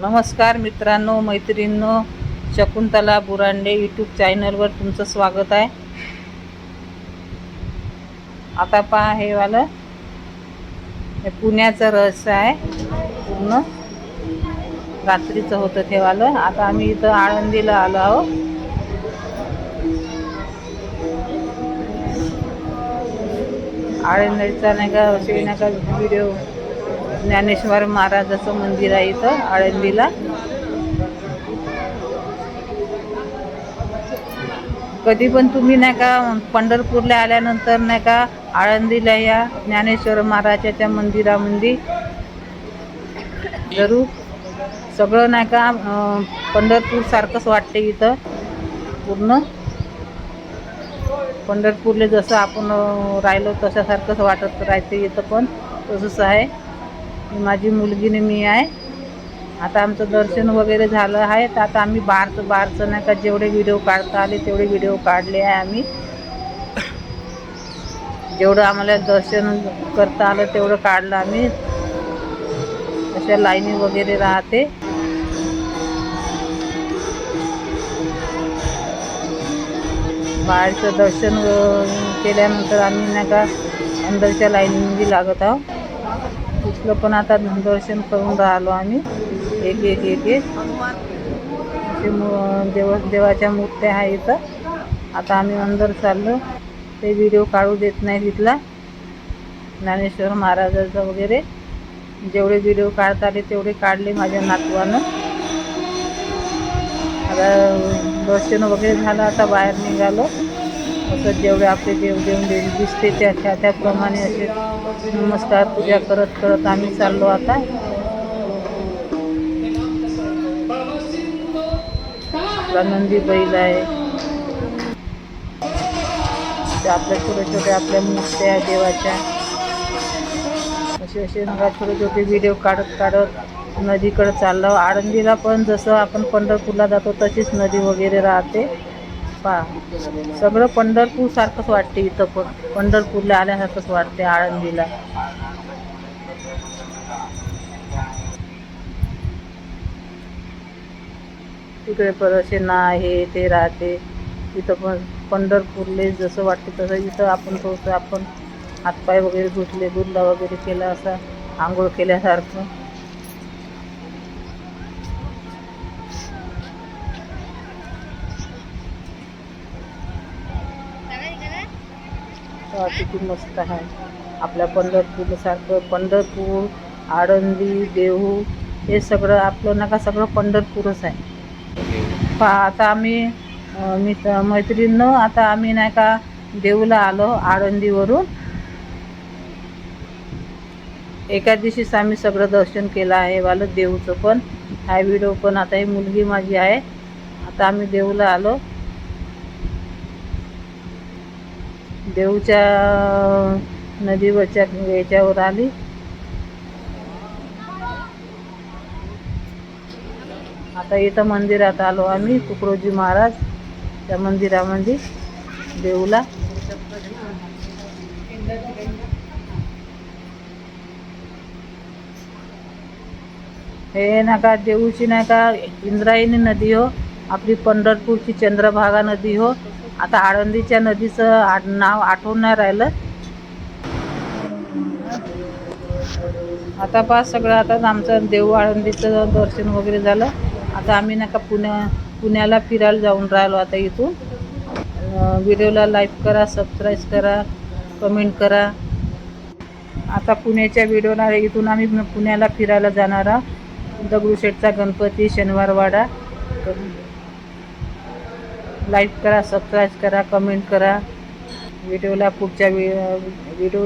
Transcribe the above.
नमस्कार मित्रांनो मैत्रिणींनो शकुंतला बुरांडे यूट्यूब चॅनलवर तुमचं स्वागत आहे. आता पहा हे वालं हे पुण्याचं रहस्य आहे. पूर्ण रात्रीचं होतं ते वालं. आता आम्ही इथं आळंदीला आलो आहोत आळंदीचा नाही का असे नाही का व्हिडिओ ज्ञानेश्वर महाराजाचं मंदिर आहे इथं आळंदीला. कधी पण तुम्ही नाही का पंढरपूरला आल्यानंतर नाही का आळंदीला या ज्ञानेश्वर महाराजाच्या मंदिरामध्ये. जरूर. सगळं नाही का पंढरपूरसारखंच वाटते इथं पूर्ण. पंढरपूरला जसं आपण राहिलो तशासारखंच वाटत राहते इथं पण तसंच आहे. माझी मुलगीने मी आहे. आता आमचं दर्शन वगैरे झालं आहे. तर आता आम्ही बाहेरचं बाहेरचं नाही का जेवढे व्हिडिओ काढता आले तेवढे व्हिडिओ काढले आहे आम्ही. जेवढं आम्हाला दर्शन करता आलं तेवढं काढलं आम्ही. अशा लाईनी वगैरे राहते. बाहेरचं दर्शन केल्यानंतर आम्ही नाही का अंदरच्या लाईनीमध्ये लागत आहोत. तिथलं पण आता दर्शन करून राहिलो आम्ही. एक एक एक एक. देव देवाच्या मूर्त्या आहे इथं. आता आम्ही अंदर चाललो. ते व्हिडिओ काढू देत नाही तिथला. ज्ञानेश्वर महाराजाचा वगैरे. जेवढे व्हिडिओ काढता आले तेवढे काढले माझ्या नातवानं. आता दर्शन वगैरे झालं आता बाहेर निघालो. असं जेवढे आपले देव देव देव दिसते त्या त्या त्याप्रमाणे असे नमस्कार पूजा करत करत आम्ही चाललो आता. आनंदी नंदी बैल आहे ते आपल्या छोटे छोटे आपल्या मूर्त्या आहे देवाच्या. असे असे छोटे छोटे व्हिडिओ काढत काढत नदीकडे चाललो. आळंदीला पण जसं आपण पंढरपूरला जातो तशीच नदी वगैरे राहते. पा. सगळं पंढरपूर सारखंच वाटते इथं पण. पंढरपूरला आल्यासारखंच वाटते आळंदीला. तिकडे पण असे ना हे ते राहते. तिथं पण पंढरपूरले जसं वाटते तसं इथं आपण थोडंसं आपण हातपाय वगैरे धुतले गुल्ला वगैरे केला असा आंघोळ केल्यासारखं. तेव्हा किती मस्त आहे. आपल्या पंढरपूरसारखं पंढरपूर आळंदी देहू हे सगळं आपलं नका सगळं पंढरपूरच आहे. पहा आता आम्ही मी मैत्रिणीनं आता आम्ही नाही का देऊला आलो आळंदीवरून. एका दिवशीच आम्ही सगळं दर्शन केलं आहे वालं देऊचं पण. हा व्हिडिओ पण आता ही मुलगी माझी आहे. आता आम्ही देऊला आलो. देऊच्या नदीवरच्या याच्यावर आली. आता इथं मंदिरात आलो आम्ही तुकडोजी महाराज त्या मंदिरामध्ये देऊला. हे नका देऊची नाही का इंद्रायणी नदी हो. आपली पंढरपूरची चंद्रभागा नदी हो. आता आळंदीच्या नदीचं आ नाव आठवून नाही राहिलं. आता पहा सगळं आता आमचं देऊ आळंदीचं दर्शन वगैरे झालं. आता आम्ही नका पुण्या पुण्याला फिरायला जाऊन राहिलो आता इथून. व्हिडिओला लाईक करा सबस्क्राईब करा कमेंट करा. आता पुण्याच्या व्हिडिओला इथून आम्ही पुण्याला फिरायला जाणार आहोत. दगडूशेठचा गणपती शनिवारवाडा. लाईक करा सबस्क्राईब करा कमेंट करा. व्हिडिओला पुढच्या व्हिडिओ